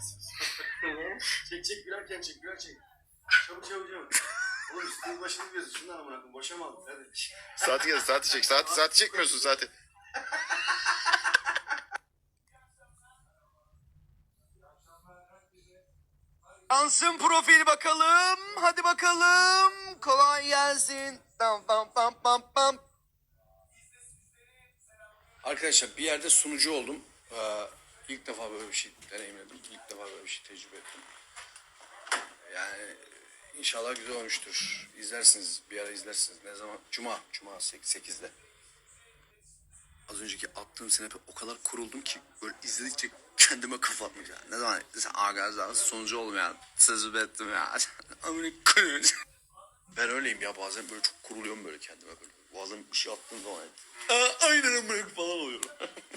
çek çek gülerken çek güler çek. Çabuk çabuk çabuk. Oğlum üstünün başını biliyorsun. Şundan amına koyayım. Boşa mı aldın? Hadi. Saati gel saati çek. Saati, saati çekmiyorsun zaten. Ansın profil bakalım. Hadi bakalım. Kolay gelsin. Pam pam pam pam pam. Arkadaşlar bir yerde sunucu oldum. Ee, ilk defa böyle bir şey deneyimledim. İlk defa böyle bir şey tecrübe ettim. Yani inşallah güzel olmuştur. İzlersiniz. Bir ara izlersiniz. Ne zaman? Cuma. Cuma 8'de. Az önceki attığım senepe o kadar kuruldum ki böyle izledikçe kendime kapatmış ya. Ne zaman sen arkadaşlar sonucu ya. Sözü ettim ya. Amına koyayım. Ben öyleyim ya bazen böyle çok kuruluyorum böyle kendime böyle. Bazen bir şey attığım zaman. Aa, aynen amına falan oluyorum.